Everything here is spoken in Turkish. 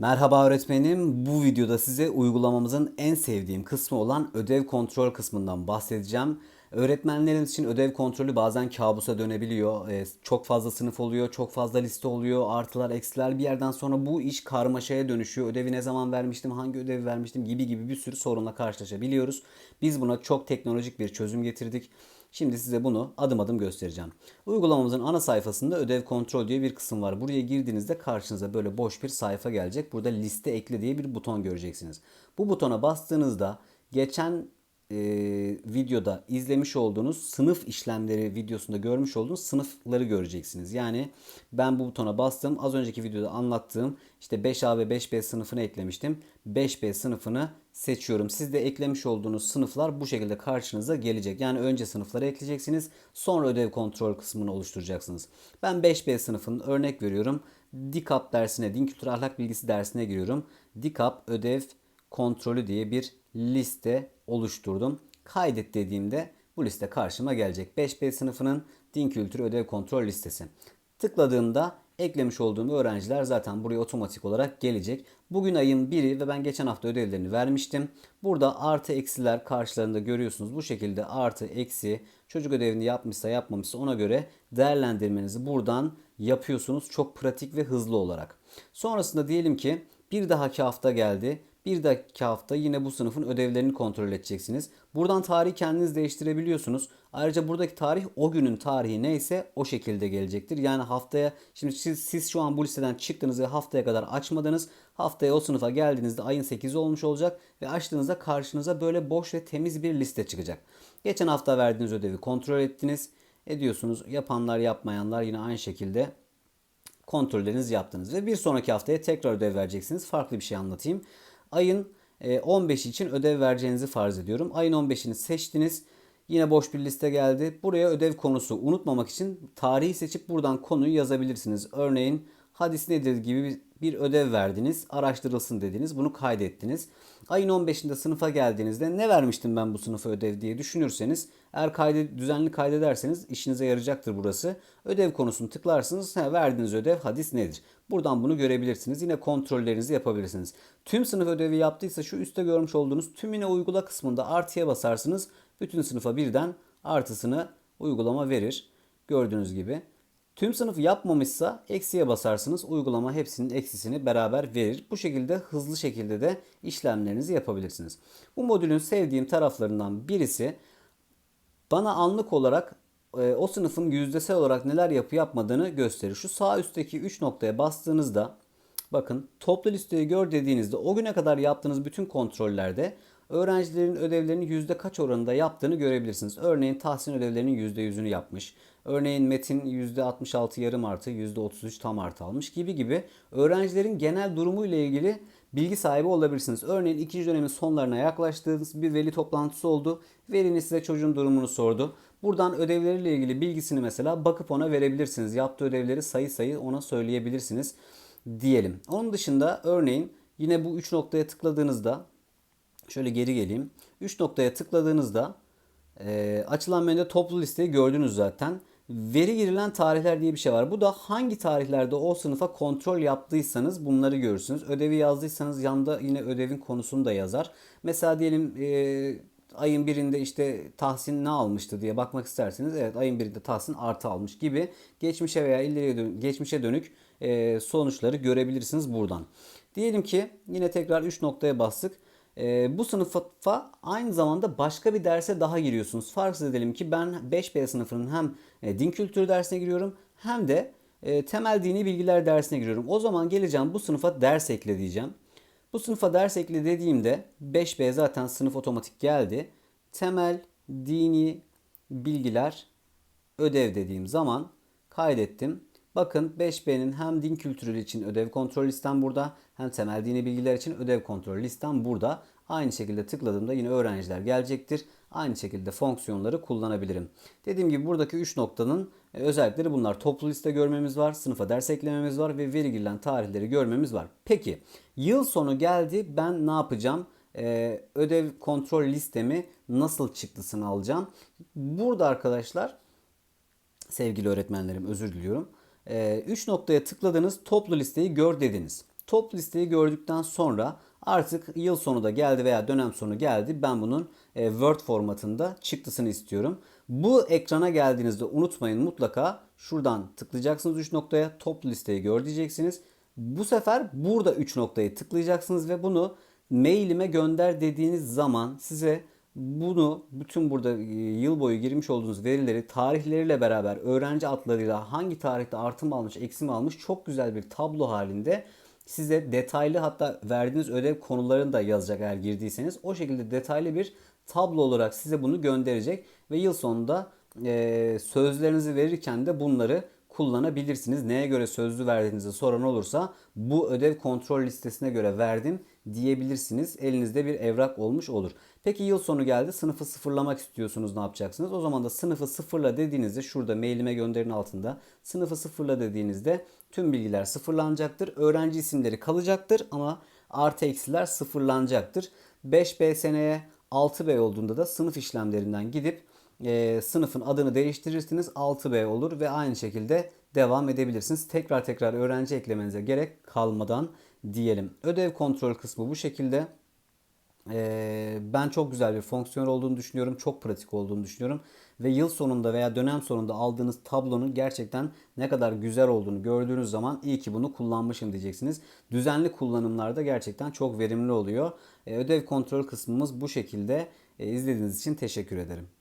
Merhaba öğretmenim. Bu videoda size uygulamamızın en sevdiğim kısmı olan ödev kontrol kısmından bahsedeceğim. Öğretmenlerimiz için ödev kontrolü bazen kabusa dönebiliyor. Ee, Çok fazla sınıf oluyor, çok fazla liste oluyor, artılar, eksiler bir yerden sonra bu iş karmaşaya dönüşüyor. Ödevi ne zaman vermiştim, hangi ödevi vermiştim gibi gibi bir sürü sorunla karşılaşabiliyoruz. Biz buna çok teknolojik bir çözüm getirdik. Şimdi size bunu adım adım göstereceğim. Uygulamamızın ana sayfasında ödev kontrol diye bir kısım var. Buraya girdiğinizde karşınıza böyle boş bir sayfa gelecek. Burada liste ekle diye bir buton göreceksiniz. Bu butona bastığınızda geçen e, videoda izlemiş olduğunuz sınıf işlemleri videosunda görmüş olduğunuz sınıfları göreceksiniz. Yani ben bu butona bastım. Az önceki videoda anlattığım işte 5A ve 5B sınıfını eklemiştim. 5B sınıfını seçiyorum. Siz de eklemiş olduğunuz sınıflar bu şekilde karşınıza gelecek. Yani önce sınıfları ekleyeceksiniz. Sonra ödev kontrol kısmını oluşturacaksınız. Ben 5B sınıfının örnek veriyorum. DİKAP dersine, Din Kültürü Ahlak Bilgisi dersine giriyorum. DİKAP ödev kontrolü diye bir liste oluşturdum. Kaydet dediğimde bu liste karşıma gelecek. 5B sınıfının din kültürü ödev kontrol listesi. Tıkladığımda eklemiş olduğum öğrenciler zaten buraya otomatik olarak gelecek. Bugün ayın biri ve ben geçen hafta ödevlerini vermiştim. Burada artı eksiler karşılarında görüyorsunuz. Bu şekilde artı eksi çocuk ödevini yapmışsa yapmamışsa ona göre değerlendirmenizi buradan yapıyorsunuz. Çok pratik ve hızlı olarak. Sonrasında diyelim ki bir dahaki hafta geldi. Bir dahaki hafta yine bu sınıfın ödevlerini kontrol edeceksiniz. Buradan tarihi kendiniz değiştirebiliyorsunuz. Ayrıca buradaki tarih o günün tarihi neyse o şekilde gelecektir. Yani haftaya şimdi siz, siz şu an bu listeden çıktınız ve haftaya kadar açmadınız. Haftaya o sınıfa geldiğinizde ayın 8'i olmuş olacak ve açtığınızda karşınıza böyle boş ve temiz bir liste çıkacak. Geçen hafta verdiğiniz ödevi kontrol ettiniz. Ediyorsunuz. Yapanlar yapmayanlar yine aynı şekilde kontrollerinizi yaptınız. Ve bir sonraki haftaya tekrar ödev vereceksiniz. Farklı bir şey anlatayım. Ayın 15 için ödev vereceğinizi farz ediyorum. Ayın 15'ini seçtiniz. Yine boş bir liste geldi. Buraya ödev konusu unutmamak için tarihi seçip buradan konuyu yazabilirsiniz. Örneğin hadis nedir gibi bir ödev verdiniz. Araştırılsın dediniz. Bunu kaydettiniz. Ayın 15'inde sınıfa geldiğinizde ne vermiştim ben bu sınıfa ödev diye düşünürseniz eğer kaydet, düzenli kaydederseniz işinize yarayacaktır burası. Ödev konusunu tıklarsınız. He, verdiğiniz ödev hadis nedir? Buradan bunu görebilirsiniz. Yine kontrollerinizi yapabilirsiniz. Tüm sınıf ödevi yaptıysa şu üstte görmüş olduğunuz tümüne uygula kısmında artıya basarsınız. Bütün sınıfa birden artısını uygulama verir. Gördüğünüz gibi. Tüm sınıf yapmamışsa eksiye basarsınız. Uygulama hepsinin eksisini beraber verir. Bu şekilde hızlı şekilde de işlemlerinizi yapabilirsiniz. Bu modülün sevdiğim taraflarından birisi bana anlık olarak e, o sınıfın yüzdesel olarak neler yapı yapmadığını gösterir. Şu sağ üstteki 3 noktaya bastığınızda bakın toplu listeyi gör dediğinizde o güne kadar yaptığınız bütün kontrollerde öğrencilerin ödevlerinin yüzde kaç oranında yaptığını görebilirsiniz. Örneğin Tahsin ödevlerinin yüzde yüzünü yapmış. Örneğin Metin yüzde 66 yarım artı yüzde 33 tam artı almış gibi gibi öğrencilerin genel durumu ile ilgili bilgi sahibi olabilirsiniz. Örneğin ikinci dönemin sonlarına yaklaştığınız bir veli toplantısı oldu. Veliniz size çocuğun durumunu sordu. Buradan ödevleriyle ilgili bilgisini mesela bakıp ona verebilirsiniz. Yaptığı ödevleri sayı sayı ona söyleyebilirsiniz diyelim. Onun dışında örneğin yine bu 3 noktaya tıkladığınızda şöyle geri geleyim. 3 noktaya tıkladığınızda e, açılan menüde toplu listeyi gördünüz zaten. Veri girilen tarihler diye bir şey var. Bu da hangi tarihlerde o sınıfa kontrol yaptıysanız bunları görürsünüz. Ödevi yazdıysanız yanda yine ödevin konusunu da yazar. Mesela diyelim e, ayın birinde işte Tahsin ne almıştı diye bakmak isterseniz evet ayın birinde Tahsin artı almış gibi geçmişe veya ileriye dön- geçmişe dönük e, sonuçları görebilirsiniz buradan. Diyelim ki yine tekrar 3 noktaya bastık. E, bu sınıfa aynı zamanda başka bir derse daha giriyorsunuz. Farz edelim ki ben 5B sınıfının hem e, din kültürü dersine giriyorum hem de e, temel dini bilgiler dersine giriyorum. O zaman geleceğim bu sınıfa ders ekle diyeceğim. Bu sınıfa ders ekle dediğimde 5B zaten sınıf otomatik geldi. Temel dini bilgiler ödev dediğim zaman kaydettim. Bakın 5B'nin hem din kültürü için ödev kontrol listem burada hem temel dini bilgiler için ödev kontrol listem burada. Aynı şekilde tıkladığımda yine öğrenciler gelecektir. Aynı şekilde fonksiyonları kullanabilirim. Dediğim gibi buradaki 3 noktanın e, özellikleri bunlar. Toplu liste görmemiz var, sınıfa ders eklememiz var ve veri girilen tarihleri görmemiz var. Peki yıl sonu geldi ben ne yapacağım? Ee, ödev kontrol listemi nasıl çıktısını alacağım? Burada arkadaşlar sevgili öğretmenlerim özür diliyorum. 3 noktaya tıkladınız toplu listeyi gör dediniz. Top listeyi gördükten sonra artık yıl sonu da geldi veya dönem sonu geldi. Ben bunun e, Word formatında çıktısını istiyorum. Bu ekrana geldiğinizde unutmayın mutlaka şuradan tıklayacaksınız 3 noktaya top listeyi gör diyeceksiniz. Bu sefer burada 3 noktayı tıklayacaksınız ve bunu mailime gönder dediğiniz zaman size bunu bütün burada e, yıl boyu girmiş olduğunuz verileri tarihleriyle beraber öğrenci adlarıyla hangi tarihte artım almış eksim almış çok güzel bir tablo halinde size detaylı hatta verdiğiniz ödev konularını da yazacak eğer girdiyseniz o şekilde detaylı bir tablo olarak size bunu gönderecek ve yıl sonunda e, sözlerinizi verirken de bunları kullanabilirsiniz. Neye göre sözlü verdiğinizi soran olursa bu ödev kontrol listesine göre verdim diyebilirsiniz. Elinizde bir evrak olmuş olur. Peki yıl sonu geldi. Sınıfı sıfırlamak istiyorsunuz. Ne yapacaksınız? O zaman da sınıfı sıfırla dediğinizde şurada mailime gönderin altında sınıfı sıfırla dediğinizde tüm bilgiler sıfırlanacaktır. Öğrenci isimleri kalacaktır ama artı eksiler sıfırlanacaktır. 5B seneye 6B olduğunda da sınıf işlemlerinden gidip e, sınıfın adını değiştirirsiniz 6B olur ve aynı şekilde devam edebilirsiniz. Tekrar tekrar öğrenci eklemenize gerek kalmadan diyelim. Ödev kontrol kısmı bu şekilde. Ee, ben çok güzel bir fonksiyon olduğunu düşünüyorum. Çok pratik olduğunu düşünüyorum. Ve yıl sonunda veya dönem sonunda aldığınız tablonun gerçekten ne kadar güzel olduğunu gördüğünüz zaman iyi ki bunu kullanmışım diyeceksiniz. Düzenli kullanımlarda gerçekten çok verimli oluyor. Ee, ödev kontrol kısmımız bu şekilde. Ee, izlediğiniz için teşekkür ederim.